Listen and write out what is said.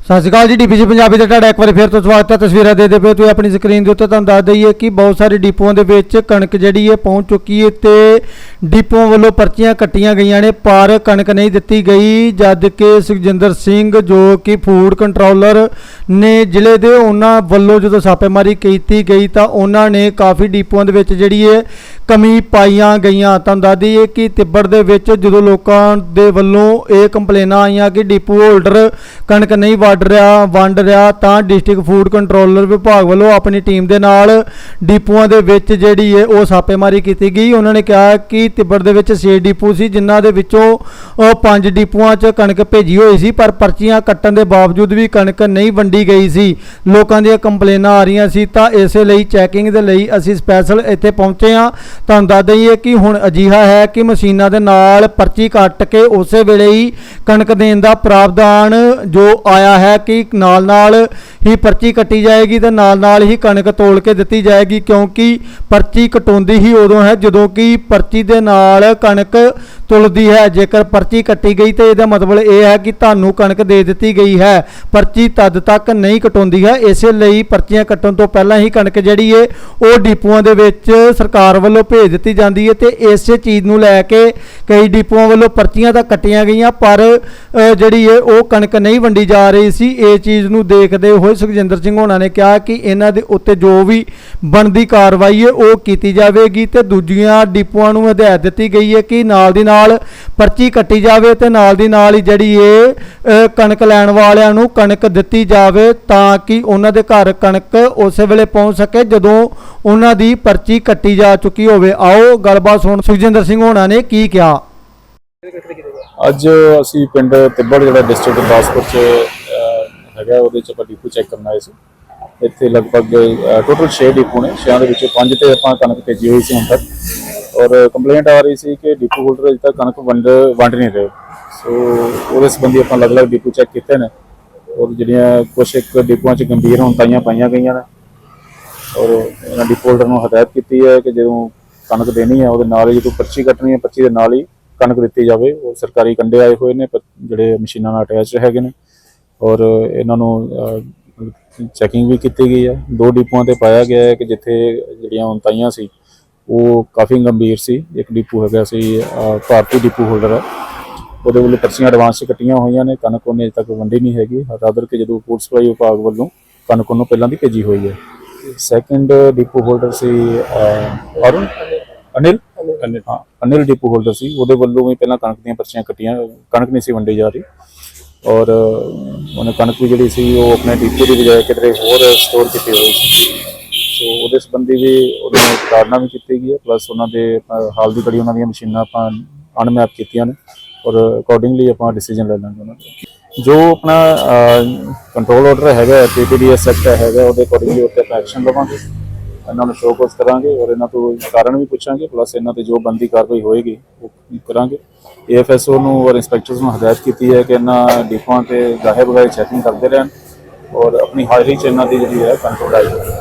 ਸਤਿ ਸ਼੍ਰੀ ਅਕਾਲ ਜੀ ਡੀਪੀਸੀ ਪੰਜਾਬੀ ਦੇ ਤੁਹਾਡਾ ਇੱਕ ਵਾਰੀ ਫਿਰ ਤੋਂ ਸਵਾਗਤ ਹੈ। ਤਸਵੀਰਾਂ ਦੇ ਦੇ ਪਏ ਤੁਸੀਂ ਆਪਣੀ ਸਕਰੀਨ ਦੇ ਉੱਤੇ ਤੁਹਾਨੂੰ ਦੱਸ ਦਈਏ ਕਿ ਬਹੁਤ ਸਾਰੇ ਡਿਪੂਆਂ ਦੇ ਵਿੱਚ ਕਣਕ ਜਿਹੜੀ ਹੈ ਪਹੁੰਚ ਚੁੱਕੀ ਹੈ ਤੇ ਡਿਪੂਆਂ ਵੱਲੋਂ ਪਰਚੀਆਂ ਕੱਟੀਆਂ ਗਈਆਂ ਨੇ, ਪਰ ਕਣਕ ਨਹੀਂ ਦਿੱਤੀ ਗਈ, ਜਦ ਕਿ ਸੁਖਜਿੰਦਰ ਸਿੰਘ ਜੋ ਕਿ ਫੂਡ ਕੰਟਰੋਲਰ ਨੇ ਜ਼ਿਲ੍ਹੇ ਦੇ ਉਹਨਾਂ ਵੱਲੋਂ ਜਦੋਂ ਛਾਪੇਮਾਰੀ ਕੀਤੀ ਗਈ ਤਾਂ ਉਹਨਾਂ ਨੇ ਕਾਫੀ ਡਿਪੂਆਂ ਦੇ ਵਿੱਚ ਜਿਹੜੀ ਹੈ ਕਮੀ ਪਾਈਆਂ ਗਈਆਂ। ਤੁਹਾਨੂੰ ਦੱਸ ਦਈਏ ਕਿ ਤਿੱਬੜ ਦੇ ਵਿੱਚ ਜਦੋਂ ਲੋਕਾਂ ਦੇ ਵੱਲੋਂ ਇਹ ਕੰਪਲੇਨਾਂ ਆਈਆਂ ਕਿ ਡਿਪੂ ਹੋਲਡਰ ਕਣਕ ਨਹੀਂ ਵੰਡ ਰਿਹਾ ਵੰਡ ਰਿਹਾ, ਤਾਂ ਡਿਸਟ੍ਰਿਕਟ ਫੂਡ ਕੰਟਰੋਲਰ ਵਿਭਾਗ ਵੱਲੋਂ ਆਪਣੀ ਟੀਮ ਦੇ ਨਾਲ ਡੀਪੂਆਂ ਦੇ ਵਿੱਚ ਜਿਹੜੀ ਹੈ ਉਹ ਛਾਪੇਮਾਰੀ ਕੀਤੀ ਗਈ। ਉਹਨਾਂ ਨੇ ਕਿਹਾ ਕਿ ਤਿੱਬੜ ਦੇ ਵਿੱਚ 6 ਡੀਪੂ ਸੀ, ਜਿਨ੍ਹਾਂ ਦੇ ਵਿੱਚੋਂ ਪੰਜ ਡੀਪੂਆਂ 'ਚ ਕਣਕ ਭੇਜੀ ਹੋਈ ਸੀ, ਪਰ ਪਰਚੀਆਂ ਕੱਟਣ ਦੇ ਬਾਵਜੂਦ ਵੀ ਕਣਕ ਨਹੀਂ ਵੰਡੀ ਗਈ ਸੀ। ਲੋਕਾਂ ਦੀਆਂ ਕੰਪਲੇਨਾਂ ਆ ਰਹੀਆਂ ਸੀ, ਤਾਂ ਇਸੇ ਲਈ ਚੈਕਿੰਗ ਦੇ ਲਈ ਅਸੀਂ ਸਪੈਸ਼ਲ ਇੱਥੇ ਪਹੁੰਚੇ ਹਾਂ। ਤੁਹਾਨੂੰ ਦੱਸ ਦਈਏ ਕਿ ਹੁਣ ਅਜੀਹਾ ਹੈ ਕਿ ਮਸ਼ੀਨਾਂ ਦੇ ਨਾਲ ਪਰਚੀ ਕੱਟ ਕੇ ਉਸੇ ਵੇਲੇ ਹੀ ਕਣਕ ਦੇਣ ਦਾ ਪ੍ਰਾਵਧਾਨ ਜੋ ਆਇਆ ਹੈ ਕਿ ਨਾਲ ਨਾਲ ਹੀ ਪਰਚੀ ਕੱਟੀ ਜਾਏਗੀ ਤੇ ਨਾਲ ਨਾਲ ਹੀ ਕਣਕ ਤੋਲ ਕੇ ਦਿੱਤੀ ਜਾਏਗੀ, ਕਿਉਂਕਿ ਪਰਚੀ ਕਟਾਉਂਦੀ ਹੀ ਉਦੋਂ ਹੈ ਜਦੋਂ ਕਿ ਪਰਚੀ ਦੇ ਨਾਲ ਕਣਕ ਤੁਲਦੀ ਹੈ। ਜੇਕਰ ਪਰਚੀ ਕੱਟੀ ਗਈ ਤੇ ਇਹਦਾ ਮਤਲਬ ਇਹ ਹੈ ਕਿ ਤੁਹਾਨੂੰ ਕਣਕ ਦੇ ਦਿੱਤੀ ਗਈ ਹੈ। ਪਰਚੀ ਤਦ ਤੱਕ ਨਹੀਂ ਕਟਾਉਂਦੀ ਹੈ। ਇਸੇ ਲਈ ਪਰਚੀਆਂ ਕੱਟਣ ਤੋਂ ਪਹਿਲਾਂ ਹੀ ਕਣਕ ਜਿਹੜੀ ਏ, ਉਹ ਡਿਪੂਆਂ ਦੇ ਵਿੱਚ ਸਰਕਾਰ ਵੱਲੋਂ ਭੇਜ ਦਿੱਤੀ ਜਾਂਦੀ ਹੈ ਤੇ ਇਸੇ ਚੀਜ਼ ਨੂੰ ਲੈ ਕੇ ਕਈ ਡਿਪੂਆਂ ਵੱਲੋਂ ਪਰਚੀਆਂ ਤਾਂ ਕੱਟੀਆਂ ਗਈਆਂ, ਪਰ ਜਿਹੜੀ ਹੈ ਉਹ ਕਣਕ ਨਹੀਂ ਵੰਡੀ ਜਾ ਰਹੀ ਸੀ, ਇਹ ਚੀਜ਼ ਨੂੰ ਦੇਖਦੇ ਹੋਏ ਸੁਖਜਿੰਦਰ ਸਿੰਘ ਹੋਣਾ ਨੇ ਕਿਹਾ ਕਿ ਇਹਨਾਂ ਦੇ ਉੱਤੇ ਜੋ ਵੀ ਬਣਦੀ ਕਾਰਵਾਈ ਹੈ, ਉਹ ਕੀਤੀ ਜਾਵੇਗੀ ਤੇ ਦੂਜੀਆਂ ਡਿਪੂਆਂ ਨੂੰ ਹਦਾਇਤ ਦਿੱਤੀ ਗਈ ਹੈ ਕਿ ਨਾਲ ਦੀ ਨਾਲ ਪਰਚੀ ਕੱਟੀ ਜਾਵੇ ਤੇ ਨਾਲ ਦੀ ਨਾਲ ਹੀ ਜਿਹੜੀ ਏ ਕਣਕ ਲੈਣ ਵਾਲਿਆਂ ਨੂੰ ਕਣਕ ਦਿੱਤੀ ਜਾਵੇ ਤਾਂ ਕਿ ਉਹਨਾਂ ਦੇ ਘਰ ਕਣਕ ਉਸੇ ਵੇਲੇ ਪਹੁੰਚ ਸਕੇ ਜਦੋਂ ਉਹਨਾਂ ਦੀ ਪਰਚੀ ਕੱਟੀ ਜਾ ਚੁੱਕੀ ਹੋਵੇ। ਆਓ ਗੱਲਬਾਤ ਸੁਣ ਸੁਖਜਿੰਦਰ ਸਿੰਘ ਹੋਣਾ ਨੇ ਕੀ ਕਿਹਾ। ਅੱਜ ਅਸੀਂ ਪਿੰਡ ਤਿੱਬੜ ਜਿਹੜਾ ਡਿਸਟ੍ਰਿਕਟ ਗੁਰਦਾਸਪੁਰ ਚ ਹੈਗਾ, ਉਹਦੇ ਚ ਆਪਾਂ ਡਿਪੂ ਚੈੱਕ ਕਰਨ ਆਏ ਸੀ। ਇੱਥੇ ਲਗਭਗ ਟੋਟਲ 6 ਡਿਪੂ ਨੇ। 6 ਦੇ ਵਿੱਚੋਂ 5 ਤੇ ਆਪਾਂ ਕਣਕ ਭੇਜੀ ਹੋਈ ਸੀ ਹੁਣ ਤੱਕ। ਔਰ ਕੰਪਲੇਂਟ ਆ ਰਹੀ ਸੀ ਕਿ ਡਿਪੂ ਹੋਲਡਰ ਅਜੇ ਤੱਕ ਕਣਕ ਵੰਡ ਵੰਡ ਨਹੀਂ ਰਹੇ। ਸੋ ਉਹਦੇ ਸੰਬੰਧੀ ਆਪਾਂ ਅਲੱਗ-ਅਲੱਗ ਡਿਪੂ ਚੈੱਕ ਕੀਤੇ ਨੇ। ਔਰ ਜਿਹੜੀਆਂ ਕੁਝ ਇੱਕ ਡਿਪੂਆਂ ਚ ਗੰਭੀਰ ਹੁੰਤਾਈਆਂ ਪਾਈਆਂ ਗਈਆਂ ਨੇ। ਔਰ ਇਹਨਾਂ ਡਿਪੂ ਹੋਲਡਰ ਨੂੰ ਹਦਾਇਤ ਕੀਤੀ ਹੈ ਕਿ ਜਦੋਂ ਕਣਕ ਦੇਣੀ ਹੈ, ਉਹਦੇ ਨਾਲ ਹੀ ਜਦੋਂ ਪਰਚੀ ਕੱਟਣੀ ਹੈ, ਪਰਚੀ ਦੇ ਨਾਲ ਹੀ ਕਣਕ ਦਿੱਤੀ ਜਾਵੇ, ਉਹ ਸਰਕਾਰੀ ਕੰਡੇ ਆਏ ਹੋਏ ਨੇ, ਪਰ ਜਿਹੜੇ ਮਸ਼ੀਨਾਂ ਨਾਲ ਅਟੈਚ ਹੈਗੇ ਨੇ, ਔਰ ਇਹਨਾਂ ਨੂੰ ਚੈਕਿੰਗ ਵੀ ਕੀਤੀ ਗਈ ਹੈ। ਦੋ ਡਿਪੂਆਂ ਤੇ ਪਾਇਆ ਗਿਆ ਹੈ ਕਿ ਜਿੱਥੇ ਜਿਹੜੀਆਂ ਉਨਤਾਈਆਂ ਸੀ, ਉਹ ਕਾਫੀ ਗੰਭੀਰ ਸੀ। ਇੱਕ ਡਿਪੂ ਹੈਗਾ ਸੀ ਭਾਰਤੀ ਡਿਪੂ ਹੋਲਡਰ ਹੈ। ਉਹਦੇ ਵੱਲੋਂ ਪਰਚੀਆਂ ਐਡਵਾਂਸ ਕੱਟੀਆਂ ਹੋਈਆਂ ਨੇ। ਕਣਕ ਉਹਨੇ ਅਜੇ ਤੱਕ ਵੰਡੀ ਨਹੀਂ ਹੈਗੀ। ਰਾਦਰ ਕਿ ਜਦੋਂ ਫੂਡ ਸਪਲਾਈ ਵਿਭਾਗ ਵੱਲੋਂ ਕਣਕ ਉਹਨੂੰ ਪਹਿਲਾਂ ਦੀ ਭੇਜੀ ਹੋਈ ਹੈ। ਸੈਕੰਡ ਡਿਪੂ ਹੋਲਡਰ ਸੀ ਅਰੁਣ? ਅਨਿਲ? ਹਾਂ ਅਨਿਲ ਡਿਪੂ ਹੋਲਡਰ ਸੀ। ਉਹਦੇ ਵੱਲੋਂ ਵੀ ਪਹਿਲਾਂ ਕਣਕ ਦੀਆਂ ਪਰਚੀਆਂ ਕੱਟੀਆਂ ਕਣਕ ਨਹੀਂ ਸੀ ਵੰਡੀ ਜਾ ਰਹੀ। ਔਰ ਉਹਨੇ ਕਣਕ ਵੀ ਜਿਹੜੀ ਸੀ ਉਹ ਆਪਣੇ ਡਿਪੂ ਦੀ ਬਜਾਏ ਕਿਤੇ ਹੋਰ ਸਟੋਰ ਕੀਤੀ ਹੋਈ ਸੀ। ਸੋ ਉਹਦੇ ਸੰਬੰਧੀ ਵੀ ਉਹਨਾਂ ਨੂੰ ਤਾੜਨਾ ਵੀ ਕੀਤੀ ਗਈ ਹੈ। ਪਲੱਸ ਉਹਨਾਂ ਦੇ ਅਹ, ਹਾਲ ਦੀ ਘੜੀ ਉਹਨਾਂ ਦੀਆਂ ਮਸ਼ੀਨਾਂ ਆਪਾਂ ਅਨਮੈਪ ਕੀਤੀਆਂ ਨੇ। ਔਰ ਅਕੋਰਡਿੰਗਲੀ ਆਪਾਂ ਡਿਸੀਜਨ ਲੈ ਲਾਂਗੇ ਉਹਨਾਂ ਦਾ ਜੋ ਆਪਣਾ ਕੰਟਰੋਲ ਆਰਡਰ ਹੈਗਾ ਪੀਪੀਡੀਐਸ ਐਕਟ ਹੈਗਾ ਉਹਦੇ ਅਕੋਰਡਿੰਗਲੀ ਉੱਤੇ ਆਪਾਂ ਐਕਸ਼ਨ ਲਵਾਂਗੇ। ਇਹਨਾਂ ਨੂੰ ਸ਼ੋਅ ਕਰਾਂਗੇ ਔਰ ਇਹਨਾਂ ਤੋਂ ਕਾਰਨ ਵੀ ਪੁੱਛਾਂਗੇ ਪਲੱਸ ਇਹਨਾਂ ਤੇ ਜੋ ਬੰਦੀ ਕਾਰਵਾਈ ਹੋਏਗੀ, ਉਹ ਕਰਾਂਗੇ। ਏਐਫਐਸਓ ਨੂੰ ਔਰ ਇੰਸਪੈਕਟਰਸ ਨੂੰ ਹਦਾਇਤ ਕੀਤੀ ਹੈ ਕਿ ਇਹਨਾਂ ਡਿਪੂਆਂ ਤੇ ਗਾਹੇ ਬਗਾਹੇ ਚੈਕਿੰਗ ਕਰਦੇ ਰਹਿਣ ਔਰ ਆਪਣੀ ਹਾਜ਼ਰੀ ਚ ਇਹਨਾਂ ਦੀ ਜਿਹੜੀ ਹੈ ਕੰਟਰੋਲ ਆਈ